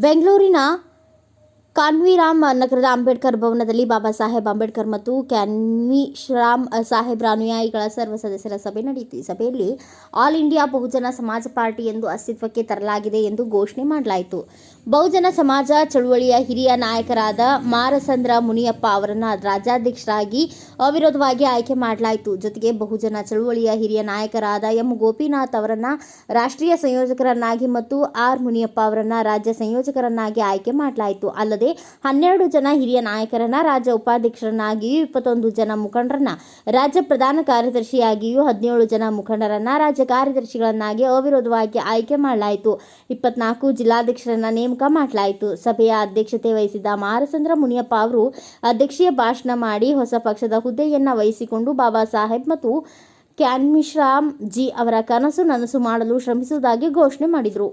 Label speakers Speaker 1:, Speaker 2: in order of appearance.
Speaker 1: ಬೆಂಗಳೂರಿನ ಕಾನ್ವಿರಾಮ್ ನಗರದ ಅಂಬೇಡ್ಕರ್ ಭವನದಲ್ಲಿ ಬಾಬಾ ಸಾಹೇಬ್ ಅಂಬೇಡ್ಕರ್ ಮತ್ತು ಕ್ಯಾನ್ವಿ ಶ್ರಾಮ್ ಸಾಹೇಬ್ರ ಅನುಯಾಯಿಗಳ ಸರ್ವ ಸದಸ್ಯರ ಸಭೆ ನಡೆಯಿತು. ಈ ಸಭೆಯಲ್ಲಿ ಆಲ್ ಇಂಡಿಯಾ ಬಹುಜನ ಸಮಾಜ ಪಾರ್ಟಿ ಎಂದು ಅಸ್ತಿತ್ವಕ್ಕೆ ತರಲಾಗಿದೆ ಎಂದು ಘೋಷಣೆ ಮಾಡಲಾಯಿತು. ಬಹುಜನ ಸಮಾಜ ಚಳುವಳಿಯ ಹಿರಿಯ ನಾಯಕರಾದ ಮಾರಸಂದ್ರ ಮುನಿಯಪ್ಪ ಅವರನ್ನು ರಾಜ್ಯಾಧ್ಯಕ್ಷರಾಗಿ ಅವಿರೋಧವಾಗಿ ಆಯ್ಕೆ ಮಾಡಲಾಯಿತು. ಜೊತೆಗೆ ಬಹುಜನ ಚಳುವಳಿಯ ಹಿರಿಯ ನಾಯಕರಾದ ಎಂ ಗೋಪಿನಾಥ್ ಅವರನ್ನು ರಾಷ್ಟ್ರೀಯ ಸಂಯೋಜಕರನ್ನಾಗಿ ಮತ್ತು ಆರ್ ಮುನಿಯಪ್ಪ ಅವರನ್ನು ರಾಜ್ಯ ಸಂಯೋಜಕರನ್ನಾಗಿ ಆಯ್ಕೆ ಮಾಡಲಾಯಿತು. ಅಲ್ಲದೆ ಹನ್ನೆರಡು ಜನ ಹಿರಿಯ ನಾಯಕರನ್ನ, ರಾಜ್ಯ ಉಪಾಧ್ಯಕ್ಷರನ್ನಾಗಿಯೂ ಇಪ್ಪತ್ತೊಂದು ಜನ ಮುಖಂಡರನ್ನ, ರಾಜ್ಯ ಪ್ರಧಾನ ಕಾರ್ಯದರ್ಶಿಯಾಗಿಯೂ ಹದಿನೇಳು ಜನ ಮುಖಂಡರನ್ನ, ರಾಜ್ಯ ಕಾರ್ಯದರ್ಶಿಗಳನ್ನಾಗಿ ಅವಿರೋಧವಾಗಿ ಆಯ್ಕೆ ಮಾಡಲಾಯಿತು. ಇಪ್ಪತ್ನಾಲ್ಕು ಜಿಲ್ಲಾಧ್ಯಕ್ಷರನ್ನ ನೇಮಕ ಮಾಡಲಾಯಿತು. ಸಭೆಯ ಅಧ್ಯಕ್ಷತೆ ವಹಿಸಿದ್ದ ಮಾರಸಂದ್ರ ಮುನಿಯಪ್ಪ ಅವರು ಅಧ್ಯಕ್ಷೀಯ ಭಾಷಣ ಮಾಡಿ ಹೊಸ ಪಕ್ಷದ ಹುದ್ದೆಯನ್ನ ವಹಿಸಿಕೊಂಡು ಬಾಬಾ ಸಾಹೇಬ್ ಮತ್ತು ಕ್ಯಾನ್ಮಿಶ್ರಾಮ್ ಜಿ ಅವರ ಕನಸು ನನಸು ಮಾಡಲು ಶ್ರಮಿಸುವುದಾಗಿ ಘೋಷಣೆ ಮಾಡಿದರು.